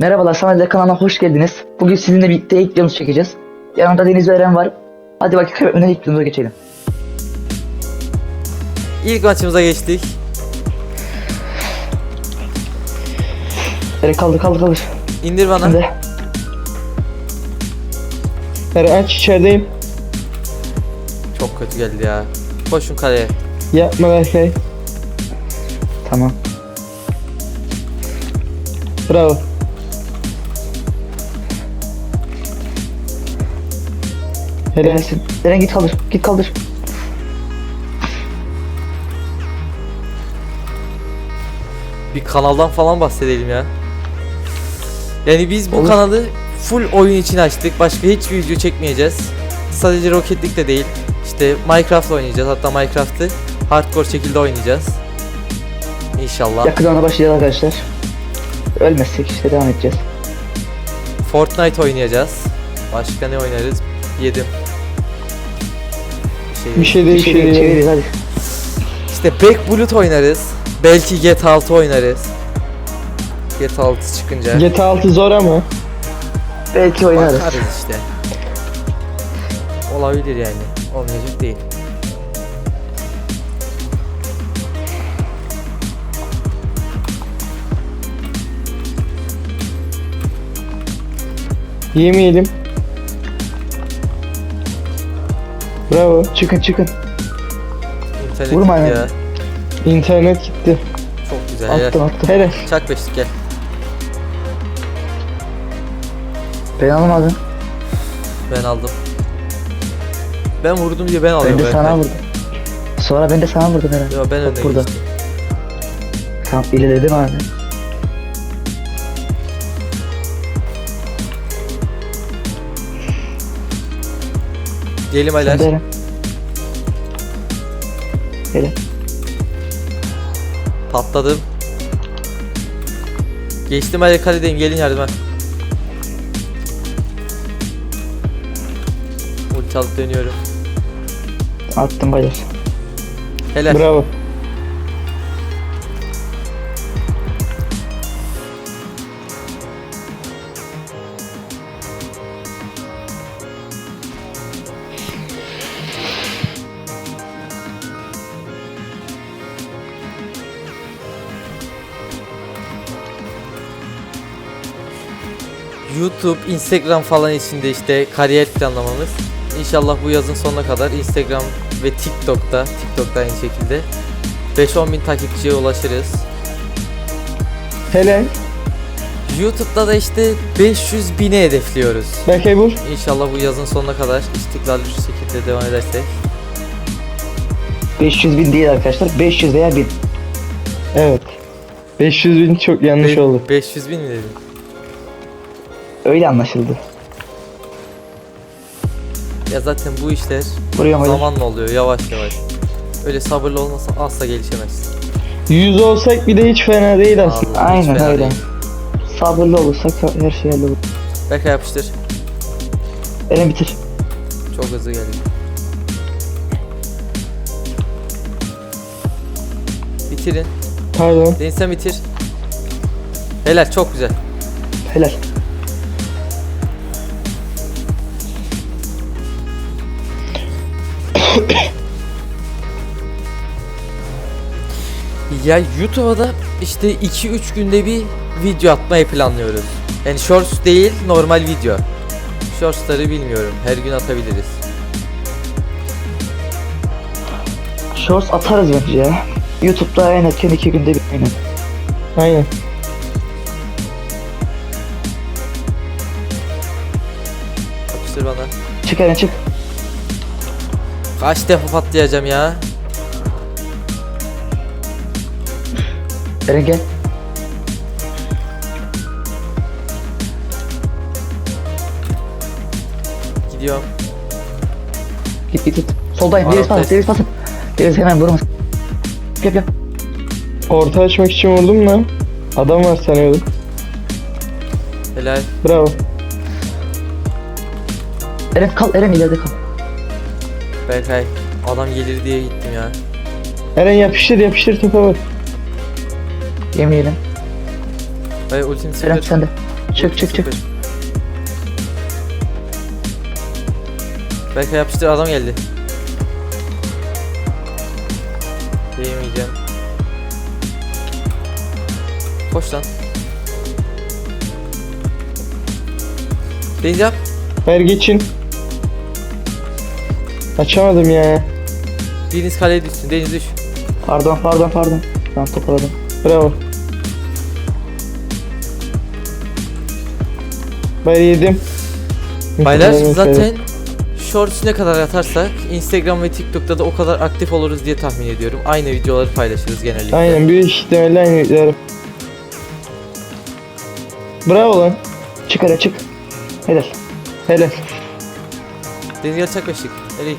Merhabalar Samet'le kanalına hoş geldiniz. Bugün sizinle birlikte ilk videomuzu çekeceğiz. Yanımda Deniz ve Eren var. Hadi vakit kaybetmeden ilk geçelim. İlk maçımıza geçtik. Eren kaldır kaldır kaldır. İndir bana. Şimdi Eren aç içerideyim. Çok kötü geldi ya. Koşun kaleye. Yapma Berkay. tamam. Bravo. Helal. Eren git kaldır. Git kaldır. Bir kanaldan falan bahsedelim ya. Yani biz bu Olur. kanalı full oyun için açtık. Başka hiçbir video çekmeyeceğiz. Sadece Rocket League de değil. İşte Minecraft oynayacağız. Hatta Minecraft'ı hardcore şekilde oynayacağız. İnşallah. Yakın zamanda başlayacağız arkadaşlar. Ölmezsek işte devam edeceğiz. Fortnite oynayacağız. Başka ne oynarız? Yedim. Bir şey değil, bir şey değil. çeviririz hadi. İşte Back Bullet oynarız. Belki GTA 6 oynarız. GTA 6 çıkınca. GTA 6 zor ama. Belki oynarız. Bakarız işte. Olabilir yani. Olmayacak değil. Yemeyelim. Bravo. Çıkın çıkın. İnternet Vurma ya. İnternet gitti. Çok güzel. Helal. Attım attım. Helal. Çak beşlik gel. Ben almadım. Ben aldım. Ben vurdum diye ben Ben alıyorum. de ben. sana vurdum. Sonra ben de sana vurdum Eren. Yo ben önde burada. geçtim. Tamam ilerledim abi. Diyelim Sen de. Hele. Patladım. Geçtim Aylar kaledeyim. Gelin yardıma. Ulti alıp dönüyorum. Attım baylar. Helal. Bravo. YouTube, Instagram falan içinde işte kariyer planlamamız. İnşallah bu yazın sonuna kadar Instagram ve TikTok'ta, TikTok'ta aynı şekilde 5-10 bin takipçiye ulaşırız. Helal. YouTube'da da işte 500 bini hedefliyoruz. Berkay vur. İnşallah bu yazın sonuna kadar istikrarlı şu şekilde devam edersek. 500 bin değil arkadaşlar. 500 veya 1000. Evet. 500 bin çok yanlış Be- oldu. 500 bin mi dedim? Öyle anlaşıldı. Ya zaten bu işler Vuruyorum baylar. zamanla oluyor yavaş yavaş. Öyle sabırlı olmasa asla gelişemez. 100 olsak bir de hiç fena değil aslında. Vallahi hiç Aynen fena öyle. değil. Sabırlı olursak her şey hallolur. Berkay yapıştır. Eren bitir. Çok hızlı geldi. Bitirin. Pardon. Deniz sen bitir. Helal çok güzel. Helal. Ya YouTube'a da işte 2-3 günde bir video atmayı planlıyoruz. Yani shorts değil normal video. Shortsları bilmiyorum. Her gün atabiliriz. Shorts atarız bence ya. YouTube'da en erken 2 günde bir aynen. Aynen. Yapıştır bana. Çık Eren çık. Kaç defa patlayacağım ya? Eren gel. Gidiyorum. Git git git. Soldayım. Deniz Arap pas. Deniz pas. Deniz hemen vurmaz. Yap yap. Orta açmak için vurdum da. Adam var sanıyordum. Helal. Bravo. Eren kal. Eren ileride kal. Berkay. Adam gelir diye gittim ya. Eren yapıştır yapıştır topa bak. Yemeyelim. Ve ultim sıfır. Eren sen de. Çık çık çık. Berkay yapıştır adam geldi. Diyemeyeceğim. Koş lan. Deniz yap. Ver geçin. Açamadım ya. Deniz kaleye düşsün. Deniz düş. Pardon pardon pardon. Ben topladım. Bravo. Ben yedim. Baylar zaten Shorts ne kadar atarsak Instagram ve TikTok'ta da o kadar aktif oluruz diye tahmin ediyorum. Aynı videoları paylaşırız genellikle. Aynen büyük ihtimalle aynı videolar. Bravo lan. Çık Eren çık. Helal. Helal. Deniz gel çak kaşık. Nereye?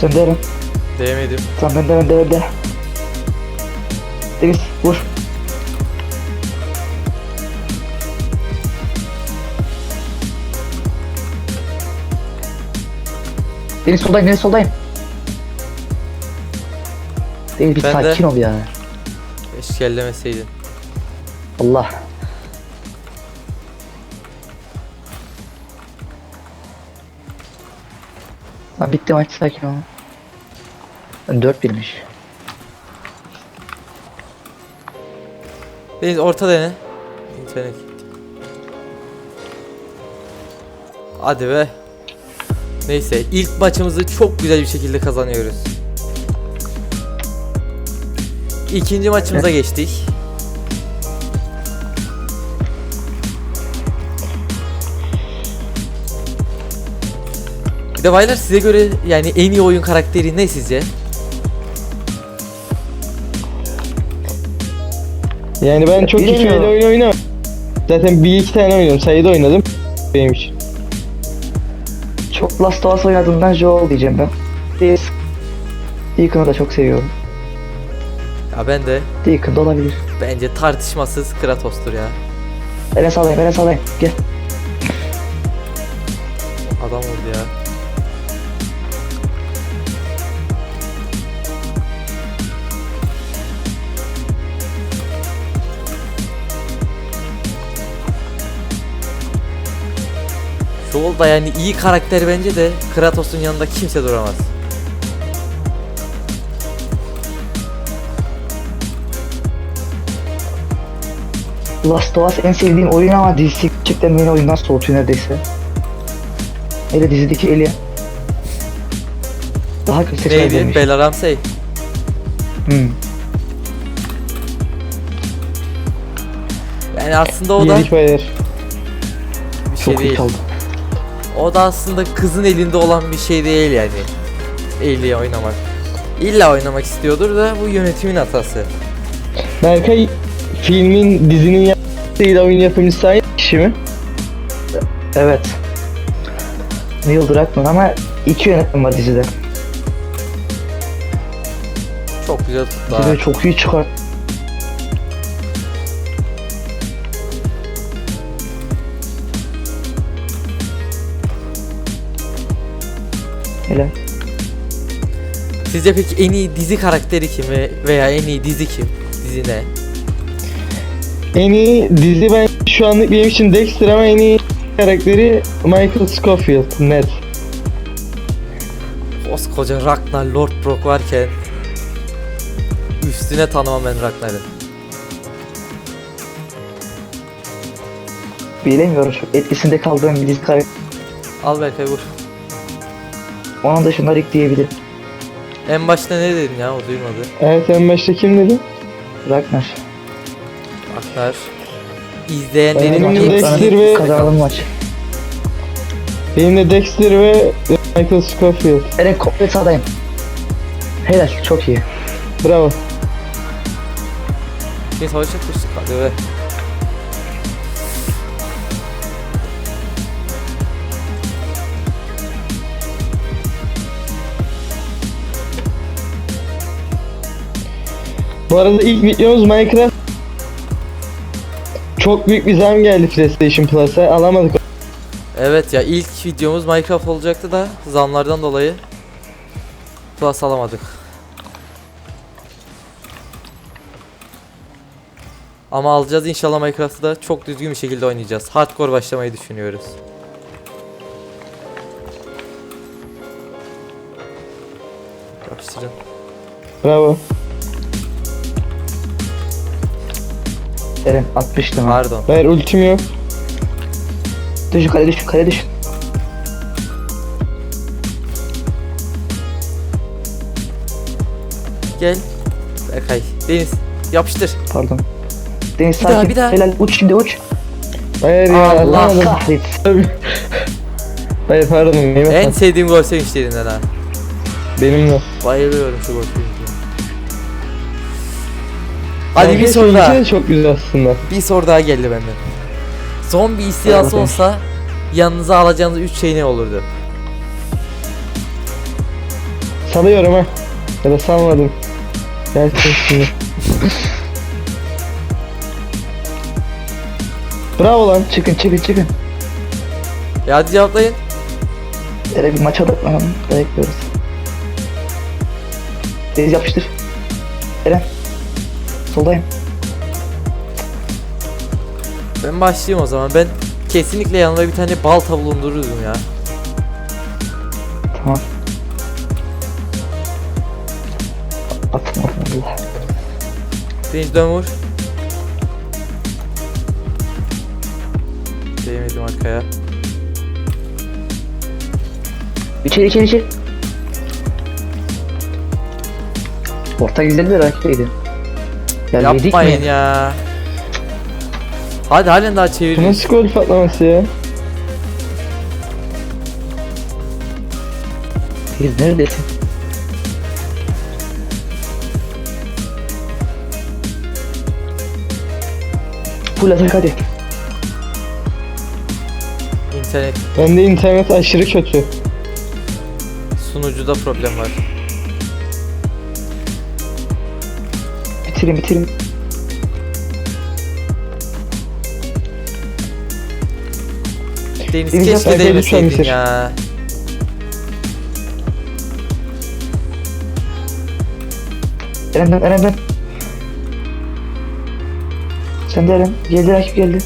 Sen de Eren. Değmedim. Sen bende bende bende. Deniz vur. Deniz soldayım, Deniz soldayım. Deniz bir Ben de. sakin ol ya. Eşkellemeseydin. Allah. Lan bitti maç sakin ol. 4 birmiş. Deniz orta dene. İnternet gitti. Hadi be. Neyse ilk maçımızı çok güzel bir şekilde kazanıyoruz. İkinci maçımıza geçtik. Bir de baylar size göre yani en iyi oyun karakteri ne sizce? Yani ben çok ikili oyun oynamam. Zaten bir iki tane oynadım. Sayıda oynadım. Benim için. Çok Last of Us oynadığımdan Joel diyeceğim ben. Deniz. Deacon'ı da çok seviyorum. Ya ben de Deacon da olabilir. bence tartışmasız Kratos'tur ya. Eren sağlayayım, Eren sağlayayım. Gel. Adam oldu ya. Joel da yani iyi karakter bence de Kratos'un yanında kimse duramaz. Last of Us en sevdiğim oyun ama dizisi gerçekten beni oyundan soğutuyor neredeyse. Hele dizideki Ellie. Daha kötü Neydi? Bella Ramsey. Hmm. Yani aslında o da Yedik baylar. bir şey Çok iyi değil. kaldı. O da aslında kızın elinde olan bir şey değil yani. Ellie'ye oynamak. İlla oynamak istiyordur da bu yönetimin hatası. Berkay filmin dizinin yaptığıyla oyun yapımcısı aynı kişi mi? Evet. Neil Druckmann ama iki yönetmen var dizide. Çok güzel tuttu. Dizide çok iyi çıkar. Sizce peki en iyi dizi karakteri kim ve- veya en iyi dizi kim? Dizi ne? En iyi dizi ben şu anlık benim için Dexter ama en iyi karakteri Michael Scofield net. Koskoca Ragnar Lordbrok varken üstüne tanımam ben Ragnar'ı. Bilemiyorum çok etkisinde kaldığım bir dizi karakter. Al Berkay vur. Onun dışında Rick diyebilirim. En başta ne dedin ya o duymadı. Evet en başta kim dedi? Ragnar. Ragnar. İzleyenlerin Benim hepsi- Dexter ve- Kazanalım maç. Benim de Dexter ve Michael Scofield. Eren komple sağdayım. Helal çok iyi. Bravo. Savaşacak düştük hadi be. Bu arada ilk videomuz Minecraft. Çok büyük bir zam geldi PlayStation Plus'a. Alamadık. Evet ya ilk videomuz Minecraft olacaktı da zamlardan dolayı Plus alamadık. Ama alacağız inşallah Minecraft'ı da çok düzgün bir şekilde oynayacağız. Hardcore başlamayı düşünüyoruz. Yapıştırın. Eren Bravo. 60 lira. Pardon. Hayır ultim yok. Düşün kale düşün kale düşün. Gel. Berkay. Deniz. Yapıştır. Pardon. Deniz Bir daha, sakin. bir daha. Helal uç şimdi uç. Hayır ya. Allah. Kahretsin. Hayır pardon. En... sevdiğim gol sevinçlerinden ha. Benim de. Bayılıyorum şu gol sevinçlerine. Hadi bir soru daha. sevinci de Çok güzel aslında. Bir soru daha geldi benden. Zombi istilası bakalım. olsa yanınıza alacağınız 3 şey ne olurdu? Salıyorum ha. Ya da salmadım. Gelsin şimdi. Bravo lan. Çıkın çıkın çıkın. Ya hadi cevaplayın. Eren bir maça odaklanalım. Dayakıyoruz. Deniz yapıştır. Eren. Soldayım. Ben başlayayım o zaman. Ben kesinlikle yanıma bir tane balta bulundururdum ya. Tamam. Atmadım Allah. Dön vur. Değmedim arkaya. İçeri içeri içeri. Orta güzel bir rakibiydi. Ya Yapmayın mi? ya. Hadi halen daha çeviriyoruz. nasıl gol patlaması ya? Deniz neredesin? Full atak hadi. İnternet Bende internet aşırı kötü. sunucuda problem var. Bitirin bitirin. Deniz Deniz keşke değmeseydin lütfen ya. Eren dön Eren dön. Sen de Eren. Geldi rakip geldi.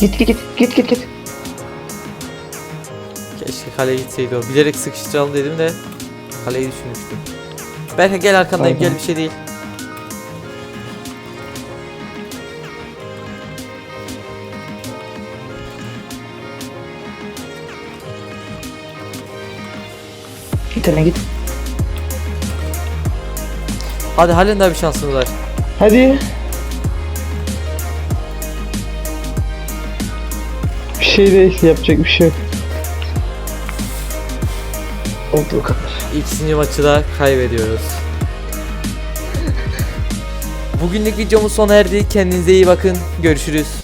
Git git git git git git. Keşke kaleye gitseydi o. Bilerek sıkıştıralım dedim de kaleyi düşünmüştüm. Berke gel arkandayım Pardon. gel bir şey değil. Git git. Hadi halen daha bir şansımız var. Hadi. Bir şey değil. Yapacak bir şey yok. Olduğu kadar. İkinci maçı da kaybediyoruz. Bugünlük videomuz sona erdi. Kendinize iyi bakın. Görüşürüz.